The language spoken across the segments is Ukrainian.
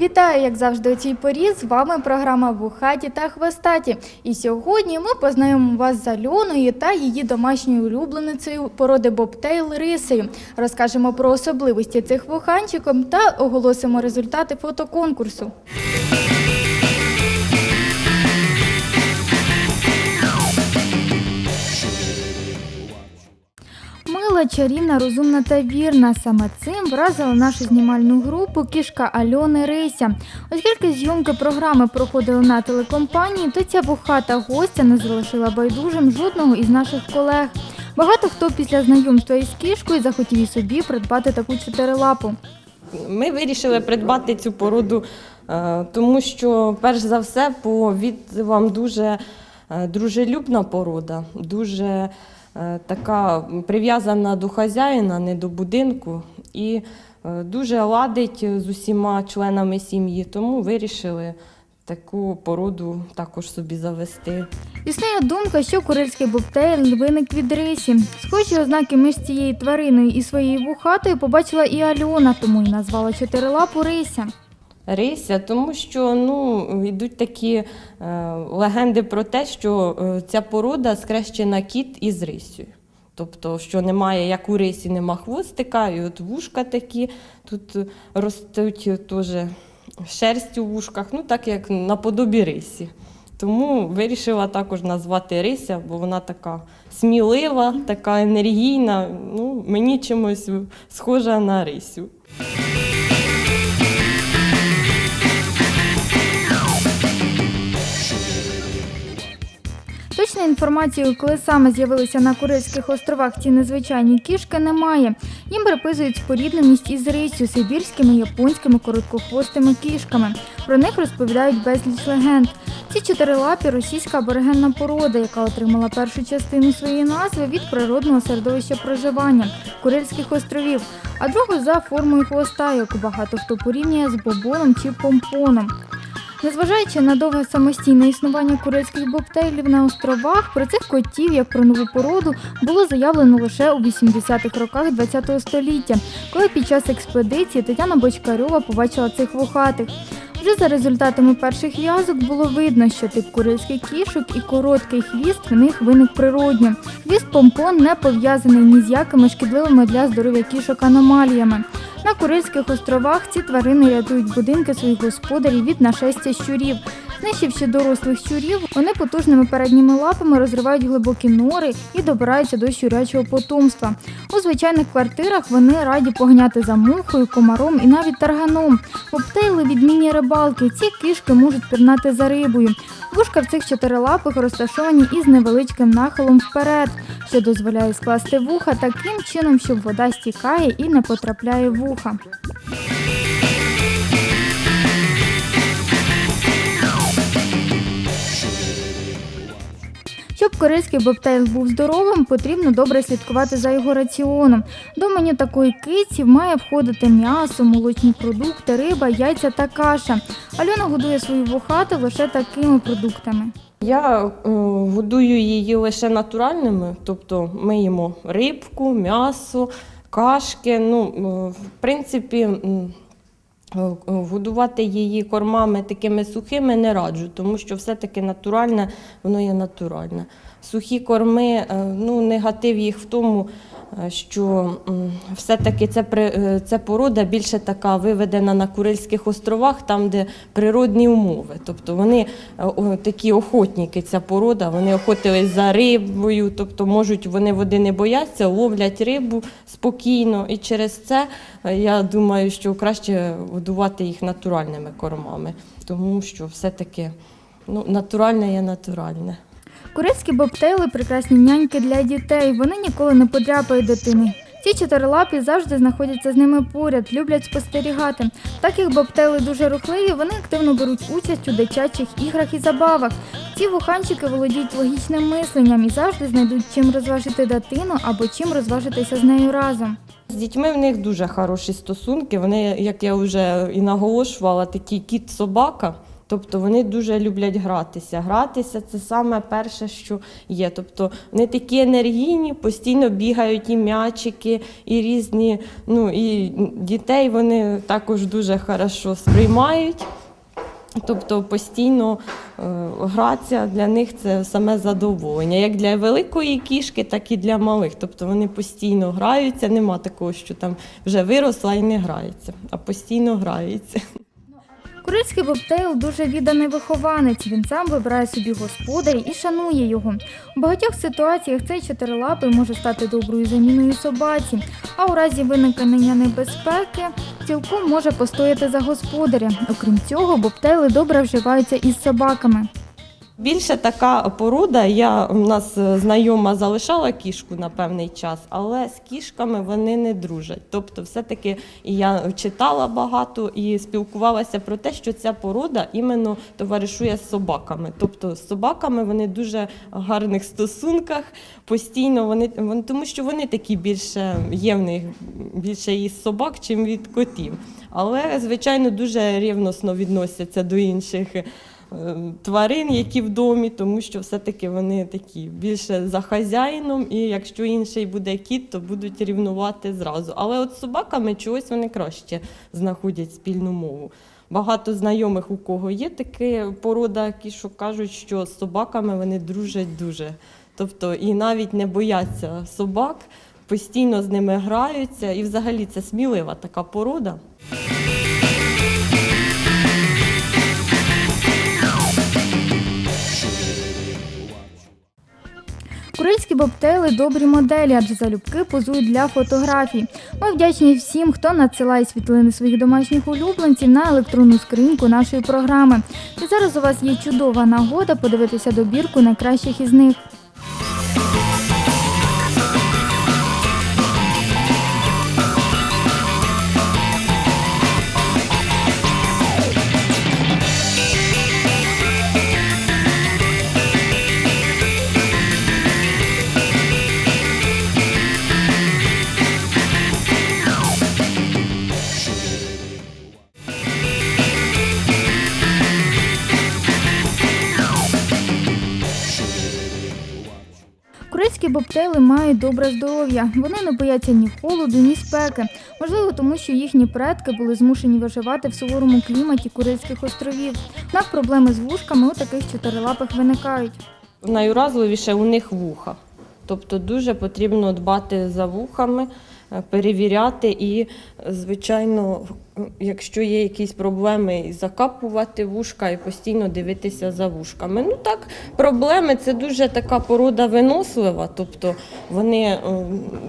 Вітаю, як завжди, у цій порі. З вами програма Вухаті та Хвостаті. І сьогодні ми познайомимо вас з Альоною та її домашньою улюбленицею породи Бобтейл Рисею. Розкажемо про особливості цих вуханчиків та оголосимо результати фотоконкурсу. Мила, чарівна, розумна та вірна. Саме цим вразила нашу знімальну групу кішка Альони Рися. Оскільки зйомки програми проходили на телекомпанії, то ця вухата гостя не залишила байдужим жодного із наших колег. Багато хто після знайомства із кішкою захотів і собі придбати таку чотирилапу. Ми вирішили придбати цю породу, е, тому що, перш за все, по відзивам дуже е, дружелюбна порода, дуже така прив'язана до хазяїна, не до будинку, і е, дуже ладить з усіма членами сім'ї. Тому вирішили таку породу також собі завести. Існує думка, що курильський бобтейл виник від рисі. Схожі ознаки між цією твариною і своєю вухатою побачила і Альона, тому й назвала чотирилапу Рися. Рися, тому що ну, йдуть такі е, легенди про те, що е, ця порода скрещена кіт із рисю. Тобто, що немає, як у рисі, нема хвостика, і от вушка такі тут ростуть теж шерсть у вушках, ну так як наподобі рисі. Тому вирішила також назвати Рися, бо вона така смілива, така енергійна. Ну, мені чимось схожа на Рисю. Точної інформації, коли саме з'явилися на Курильських островах ці незвичайні кішки, немає. Їм приписують спорідненість із рисю, сибірськими, японськими короткохвостими кішками. Про них розповідають безліч легенд. Ці чотирилапі російська аборигенна порода, яка отримала першу частину своєї назви від природного середовища проживання Курильських островів, а другу за формою хвоста, яку багато хто порівнює з бобоном чи помпоном. Незважаючи на довге самостійне існування курильських бобтейлів на островах, про цих котів, як про нову породу, було заявлено лише у 80-х роках ХХ століття, коли під час експедиції Тетяна Бочкарьова побачила цих вухатих. Вже за результатами перших в'язок було видно, що тип курильських кішок і короткий хвіст в них виник природньо. Хвіст помпон не пов'язаний ні з якими шкідливими для здоров'я кішок аномаліями. На Курильських островах ці тварини рятують будинки своїх господарів від нашестя щурів. Знищивши дорослих щурів, вони потужними передніми лапами розривають глибокі нори і добираються до щурячого потомства. У звичайних квартирах вони раді погняти за мухою, комаром і навіть тарганом. Обтейли відмінні рибалки. Ці кішки можуть пірнати за рибою. Вушка в цих чотирилапих розташовані із невеличким нахилом вперед, що дозволяє скласти вуха таким чином, щоб вода стікає і не потрапляє в вуха. Корейський бобтейл був здоровим, потрібно добре слідкувати за його раціоном. До меню такої киці має входити м'ясо, молочні продукти, риба, яйця та каша. Альона годує свою вухату лише такими продуктами. Я е, годую її лише натуральними, тобто ми їмо рибку, м'ясо, кашки. Ну, е, в принципі, годувати її кормами такими сухими не раджу, тому що все-таки натуральне, воно є натуральне. Сухі корми, е, ну, негатив їх в тому, е, що все-таки це, е, порода більше така виведена на Курильських островах, там, де природні умови. Тобто вони е, такі охотники, ця порода, вони охотились за рибою, тобто можуть вони води не бояться, ловлять рибу спокійно. І через це е, я думаю, що краще годувати їх натуральними кормами, тому що все-таки ну, натуральне є натуральне. Корейські бобтейли прекрасні няньки для дітей. Вони ніколи не подряпають дитини. Ці чотирилапі завжди знаходяться з ними поряд, люблять спостерігати. Так як бобтейли дуже рухливі, вони активно беруть участь у дитячих іграх і забавах. Ці вуханчики володіють логічним мисленням і завжди знайдуть чим розважити дитину або чим розважитися з нею разом. З дітьми в них дуже хороші стосунки. Вони, як я вже і наголошувала, такі кіт-собака. Тобто вони дуже люблять гратися. Гратися це саме перше, що є. Тобто вони такі енергійні, постійно бігають і м'ячики, і різні. Ну і дітей вони також дуже хорошо сприймають. Тобто постійно е, грація для них це саме задоволення, як для великої кішки, так і для малих. Тобто вони постійно граються, нема такого, що там вже виросла і не грається, а постійно граються. Курильський бобтейл дуже відданий вихованець. Він сам вибирає собі господаря і шанує його. У багатьох ситуаціях цей чотирилапий може стати доброю заміною собаці, а у разі виникнення небезпеки цілком може постояти за господаря. Окрім цього, бобтейли добре вживаються із собаками. Більше така порода. Я у нас е, знайома залишала кішку на певний час, але з кішками вони не дружать. Тобто, все-таки я читала багато і спілкувалася про те, що ця порода іменно товаришує з собаками. Тобто з собаками вони дуже в гарних стосунках, постійно вони, вони тому, що вони такі більше є в них більше із собак, чим від котів. Але звичайно дуже рівносно відносяться до інших е, тварин, які в домі, тому що все-таки вони такі більше за хазяїном, і якщо інший буде кіт, то будуть рівнувати зразу. Але от з собаками чогось вони краще знаходять спільну мову. Багато знайомих, у кого є така порода кішок, кажуть, що з собаками вони дружать дуже. Тобто і навіть не бояться собак, постійно з ними граються. І взагалі це смілива така порода. Бобтейли добрі моделі, адже залюбки позують для фотографій. Ми вдячні всім, хто надсилає світлини своїх домашніх улюбленців на електронну скриньку нашої програми. І зараз у вас є чудова нагода подивитися добірку найкращих із них. Курильські бобтейли мають добре здоров'я. Вони не бояться ні холоду, ні спеки. Можливо, тому що їхні предки були змушені виживати в суворому кліматі Курильських островів. Однак проблеми з вушками у таких чотирилапих виникають. Найуразливіше у них вуха. Тобто дуже потрібно дбати за вухами, е, перевіряти і, е, звичайно, якщо є якісь проблеми, закапувати вушка і постійно дивитися за вушками. Ну так, проблеми це дуже така порода винослива, тобто вони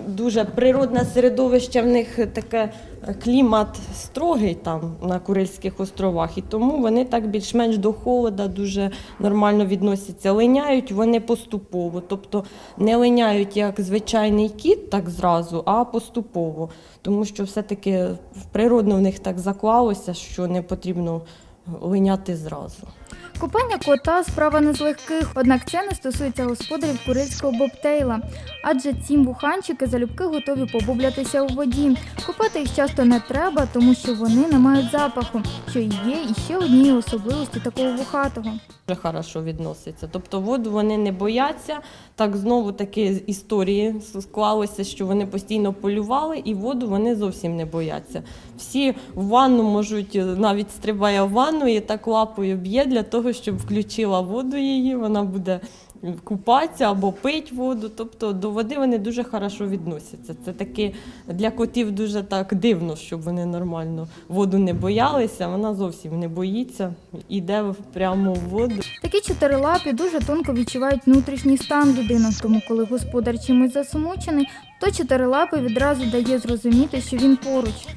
дуже природне середовище в них таке е, клімат строгий там на Курильських островах, і тому вони так більш-менш до холода дуже нормально відносяться. Линяють вони поступово, тобто не линяють як звичайний кіт, так зразу, а поступово. Тому що все-таки природно в них так заклалося, що не потрібно линяти зразу. Купання кота справа не з легких, однак це не стосується господарів курильського бобтейла, адже ці буханчики залюбки готові побублятися у воді. Купати їх часто не треба, тому що вони не мають запаху, що і є іще однією особливості такого вухатого. Дуже хорошо відноситься. Тобто воду вони не бояться. Так знову таки історії склалося, що вони постійно полювали, і воду вони зовсім не бояться. Всі в ванну можуть е, навіть стрибає в ванну і так лапою б'є для того, щоб включила воду її. Вона буде купатися або пить воду. Тобто до води вони дуже хорошо відносяться. Це таки для котів дуже так дивно, щоб вони нормально воду не боялися. Вона зовсім не боїться, іде прямо в воду. Такі чотирилапі дуже тонко відчувають внутрішній стан людини, тому коли господар чимось засмучений, то чотирилапий відразу дає зрозуміти, що він поруч.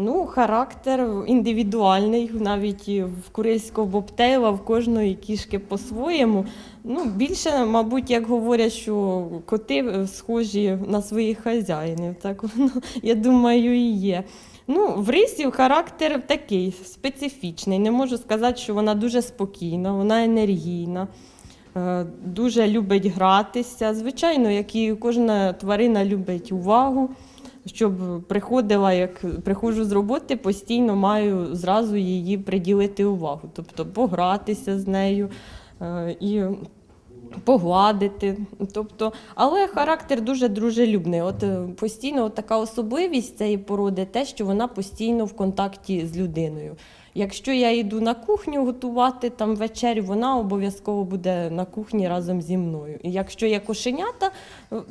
Ну, характер індивідуальний, навіть в курильського бобтейла, в кожної кішки по-своєму. Ну, більше, мабуть, як говорять, що коти е, схожі на своїх хазяїнів. Так воно, я думаю, і є. Ну, в рисів характер такий специфічний. Не можу сказати, що вона дуже спокійна, вона енергійна. е, Дуже любить гратися. Звичайно, як і кожна тварина любить увагу, щоб приходила, як приходжу з роботи, постійно маю зразу її приділити увагу, тобто погратися з нею е, і погладити. Тобто, але характер дуже дружелюбний. От е, постійно от така особливість цієї породи, те, що вона постійно в контакті з людиною. Якщо я йду на кухню готувати там вечерю, вона обов'язково буде на кухні разом зі мною. І якщо є кошенята,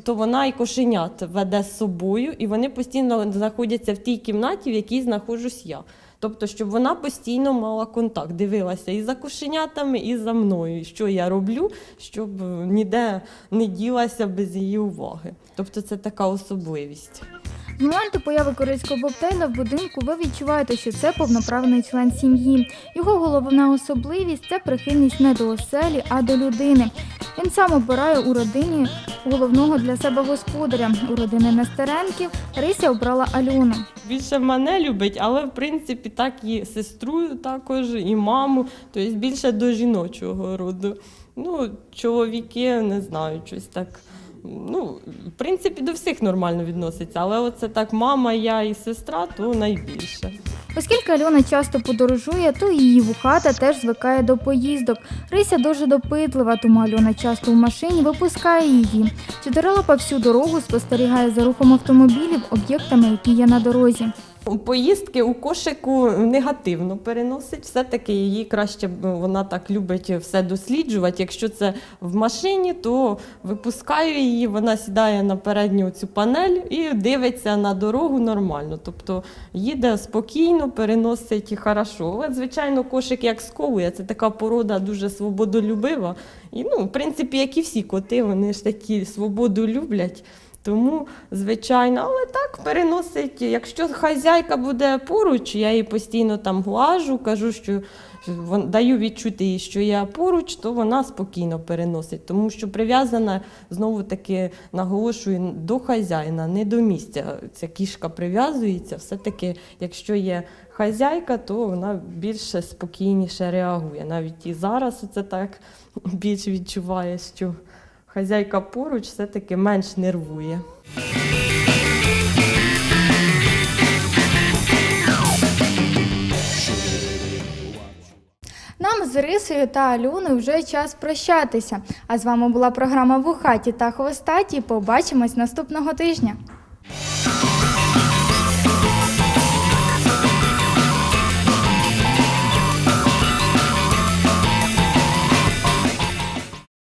то вона і кошенят веде з собою, і вони постійно знаходяться в тій кімнаті, в якій знаходжусь я. Тобто, щоб вона постійно мала контакт, дивилася і за кошенятами, і за мною, що я роблю, щоб ніде не ділася без її уваги. Тобто це така особливість. Моменту появи корейського бобтейла в будинку ви відчуваєте, що це повноправний член сім'ї. Його головна особливість це прихильність не до оселі, а до людини. Він сам обирає у родині головного для себе господаря. У родини Нестеренків Рися обрала Альону. Більше мене любить, але в принципі так і сестру також, і маму, тобто більше до жіночого роду. Ну, чоловіки, не знаю, щось так. Ну, в принципі, до всіх нормально відноситься, але оце так мама, я і сестра, то найбільше. Оскільки Альона часто подорожує, то її вухата теж звикає до поїздок. Рися дуже допитлива, тому Альона часто в машині випускає її. Чотирилапа всю дорогу спостерігає за рухом автомобілів, об'єктами, які є на дорозі. Поїздки у кошику негативно переносить. Все-таки її краще вона так любить все досліджувати. Якщо це в машині, то випускаю її, вона сідає на передню цю панель і дивиться на дорогу нормально. Тобто їде спокійно, переносить і хорошо. Але, звичайно, кошик як сковує, це така порода дуже свободолюбива. І, ну, в принципі, як і всі коти, вони ж такі свободу люблять. Тому, звичайно, але так переносить. Якщо хазяйка буде поруч, я її постійно там глажу, кажу, що даю відчути їй, що я поруч, то вона спокійно переносить. Тому що прив'язана знову таки наголошую до хазяїна, не до місця. Ця кішка прив'язується. Все-таки, якщо є хазяйка, то вона більше спокійніше реагує. Навіть і зараз це так більш відчуває, що хазяйка поруч все-таки менш нервує. Нам з Рисою та Алюною вже час прощатися. А з вами була програма Вухаті та Хвостаті. Побачимось наступного тижня.